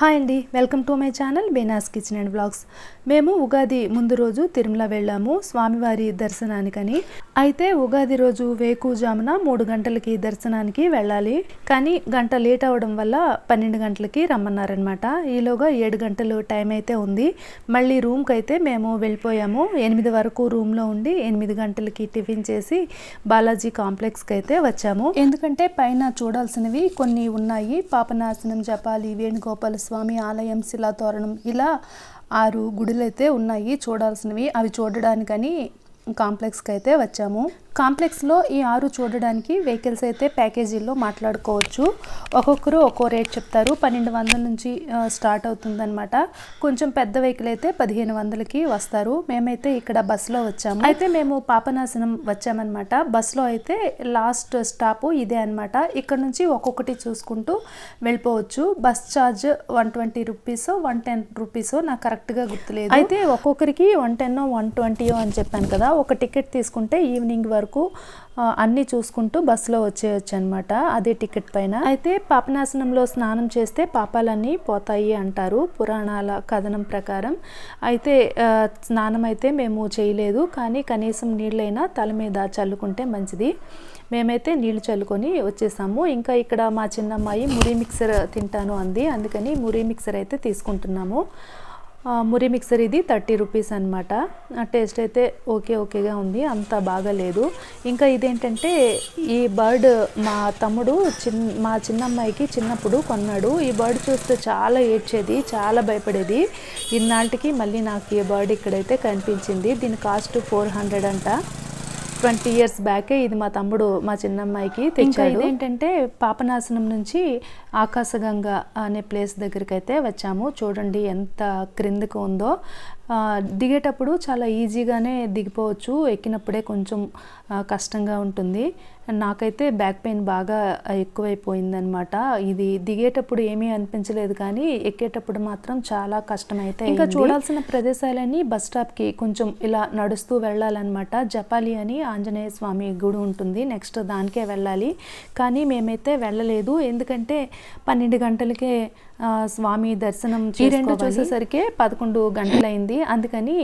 Hi అండి welcome to my channel Beena's kitchen and blogs. మేము ఉగాది ముందు రోజు తిరుమల వెళ్ళాము స్వామివారి దర్శనానికని. అయితే ఉగాది రోజు వేకుజామున మూడు గంటలకి దర్శనానికి వెళ్ళాలి. కానీ గంట లేట్ అవడం వల్ల పన్నెండు గంటలకి రమ్మన్నారనమాట ఈలోగా ఏడు గంటలు టైం అయితే ఉంది. మళ్ళీ రూమ్కి అయితే మేము వెళ్ళిపోయాము. ఎనిమిది వరకు రూమ్లో ఉండి ఎనిమిది గంటలకి టిఫిన్ చేసి బాలాజీ కాంప్లెక్స్కి అయితే వచ్చాము. ఎందుకంటే పైన చూడాల్సినవి కొన్ని ఉన్నాయి. పాపనాశనం జపాలి వేణుగోపాల స్వామి ఆలయం శిలాతోరణం ఇలా ఆరు గుడులైతే ఉన్నాయి. చూడాల్సినవి. అవి చూడడానికని కాంప్లెక్స్కి అయితే వచ్చాము. కాంప్లెక్స్లో ఈ ఆరు చూడడానికి వెహికల్స్ అయితే ప్యాకేజీల్లో మాట్లాడుకోవచ్చు. ఒక్కొక్కరు ఒక్కో రేట్ చెప్తారు. పన్నెండు వందల నుంచి స్టార్ట్ అవుతుందన్నమాట. కొంచెం పెద్ద వెహికల్ అయితే పదిహేను వందలకి వస్తారు. మేమైతే ఇక్కడ బస్సులో వచ్చాము. అయితే మేము పాపనాశనం వచ్చామన్నమాట. బస్సులో అయితే లాస్ట్ స్టాప్ ఇదే అన్నమాట. ఇక్కడ నుంచి ఒక్కొక్కటి చూసుకుంటూ వెళ్ళిపోవచ్చు. Bus charge one twenty rupees one ten rupees నాకు కరెక్ట్గా గుర్తులేదు. అయితే ఒక్కొక్కరికి వన్ టెన్ వన్ ట్వంటీ అని చెప్పాను కదా. ఒక టికెట్ తీసుకుంటే ఈవినింగ్ వరకు వరకు అన్నీ చూసుకుంటూ బస్సులో వచ్చేయచ్చు అనమాట అదే టికెట్ పైన. అయితే పాపనాశనంలో స్నానం చేస్తే పాపాలన్నీ పోతాయి అంటారు పురాణాల కథనం ప్రకారం. అయితే స్నానం అయితే మేము చేయలేదు. కానీ కనీసం నీళ్ళైనా తల మీద చల్లుకుంటే మంచిది. మేమైతే నీళ్ళు చల్లుకొని వచ్చేసాము. ఇంకా ఇక్కడ మా చిన్నమ్మాయి మురి మిక్సర్ తింటాను అంది. అందుకని మురి మిక్సర్ అయితే తీసుకుంటున్నాము. మురి మిక్సర్ ఇది థర్టీ రూపీస్ అనమాట టేస్ట్ అయితే ఓకే ఓకేగా ఉంది. అంత బాగాలేదు ఇంకా ఇదేంటంటే ఈ బర్డ్ మా తమ్ముడు చిన్ మా చిన్నమ్మాయికి చిన్నప్పుడు కొన్నాడు. ఈ బర్డ్ చూస్తే చాలా ఏడ్చేది చాలా భయపడేది. ఇన్నాళ్ళకి మళ్ళీ నాకు ఈ బర్డ్ ఇక్కడైతే కనిపించింది. దీని కాస్ట్ ఫోర్ హండ్రెడ్ అంట. ట్వంటీ ఇయర్స్ బ్యాకే ఇది మా తమ్ముడు మా చిన్నమ్మాయికి తెచ్చాడు. ఇదేంటంటే పాపనాశనం నుంచి ఆకాశగంగ అనే ప్లేస్ దగ్గరికి అయితే వచ్చాము. చూడండి ఎంత క్రిందకు ఉందో. దిగేటప్పుడు చాలా ఈజీగానే దిగిపోవచ్చు. ఎక్కినప్పుడే కొంచెం కష్టంగా ఉంటుంది. నాకైతే బ్యాక్ పెయిన్ బాగా ఎక్కువైపోయిందనమాట ఇది దిగేటప్పుడు ఏమీ అనిపించలేదు కానీ ఎక్కేటప్పుడు మాత్రం చాలా కష్టమైతే ఇంకా చూడాల్సిన ప్రదేశాలన్నీ బస్ స్టాప్కి కొంచెం ఇలా నడుస్తూ వెళ్ళాలన్నమాట. జపాలి అని ఆంజనేయ స్వామి గుడి ఉంటుంది. నెక్స్ట్ దానికే వెళ్ళాలి. కానీ మేమైతే వెళ్ళలేదు. ఎందుకంటే పన్నెండు గంటలకే స్వామి దర్శనం ఈ రెండు చూసేసరికి పదకొండు గంటలైంది. అందుకని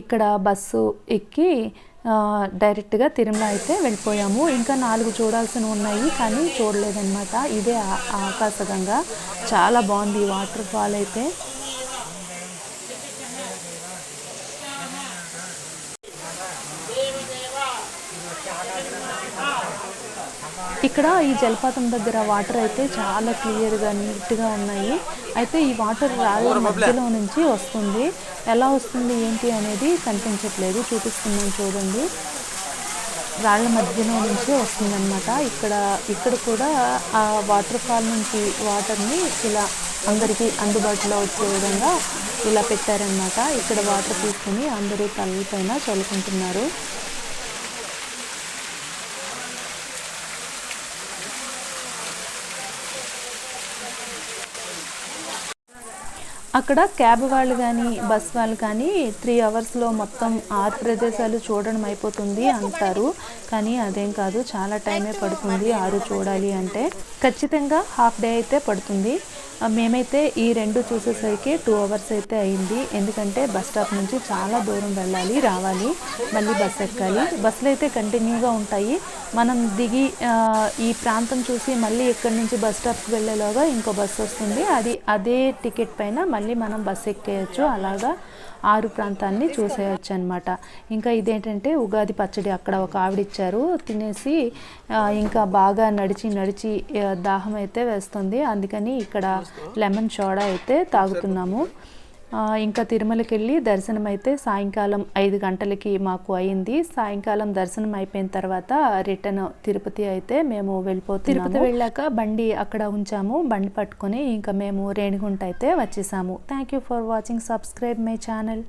ఇక్కడ బస్సు ఎక్కి డైరెక్ట్గా తిరుమల అయితే వెళ్ళిపోయాము. ఇంకా నాలుగు చూడాల్సిన ఉన్నాయి కానీ చూడలేదన్నమాట. ఇదే ఆకాశగంగా. చాలా బాగుంది వాటర్ ఫాల్ అయితే. ఇక్కడ ఈ జలపాతం దగ్గర వాటర్ అయితే చాలా క్లియర్గా నీట్గా ఉన్నాయి. అయితే ఈ వాటర్ రాళ్ళ మధ్యలో నుంచి వస్తుంది. ఎలా వస్తుంది ఏంటి అనేది కనిపించట్లేదు. చూపిస్తున్నాను చూడండి. రాళ్ళ మధ్యలో నుంచి వస్తుందన్నమాట. ఇక్కడ ఇక్కడ కూడా ఆ వాటర్ ఫాల్ నుంచి వాటర్ని ఇలా అందరికీ అందుబాటులో వచ్చే విధంగా ఇలా పెట్టారనమాట ఇక్కడ వాటర్ తీసుకుని అందరూ తలపైన చల్లుకుంటున్నారు. అక్కడ క్యాబ్ వాళ్ళు కానీ బస్ వాళ్ళు కానీ త్రీ అవర్స్లో మొత్తం ఆరు ప్రదేశాలు చూడడం అయిపోతుంది అంటారు. కానీ అదేం కాదు చాలా టైమే పడుతుంది ఆరు చూడాలి అంటే. ఖచ్చితంగా హాఫ్ డే అయితే పడుతుంది. మేమైతే ఈ రెండు చూసేసరికి టూ అవర్స్ అయితే అయింది. ఎందుకంటే బస్ స్టాప్ నుంచి చాలా దూరం వెళ్ళాలి రావాలి మళ్ళీ బస్ ఎక్కాలి. బస్సులు అయితే కంటిన్యూగా ఉంటాయి. మనం దిగి ఈ ప్రాంతం చూసి మళ్ళీ ఇక్కడి నుంచి బస్ స్టాప్కి వెళ్ళేలోగా ఇంకో బస్సు వస్తుంది. అది అదే టికెట్ పైన మళ్ళీ మనం బస్ ఎక్కేయచ్చు. అలాగా ఆరు ప్రాంతాన్ని చూసేయచ్చు అనమాట ఇంకా ఇదేంటంటే ఉగాది పచ్చడి అక్కడ ఒక ఆవిడ ఇచ్చారు తినేసి ఇంకా బాగా నడిచి నడిచి దాహం అయితే వేస్తుంది. అందుకని ఇక్కడ లెమన్ సోడా అయితే తాగుతున్నాము. ఇంకా తిరుమలకి వెళ్ళి దర్శనం అయితే సాయంకాలం ఐదు గంటలకి మాకు అయింది. సాయంకాలం దర్శనం అయిపోయిన తర్వాత రిటర్న్ తిరుపతి అయితే మేము వెళ్ళిపోతున్నాము. తిరుపతి వెళ్ళాక బండి అక్కడ ఉంచాము. బండి పట్టుకొని ఇంకా మేము రేణిగుంట అయితే వచ్చేసాము. Thank you for watching subscribe my channel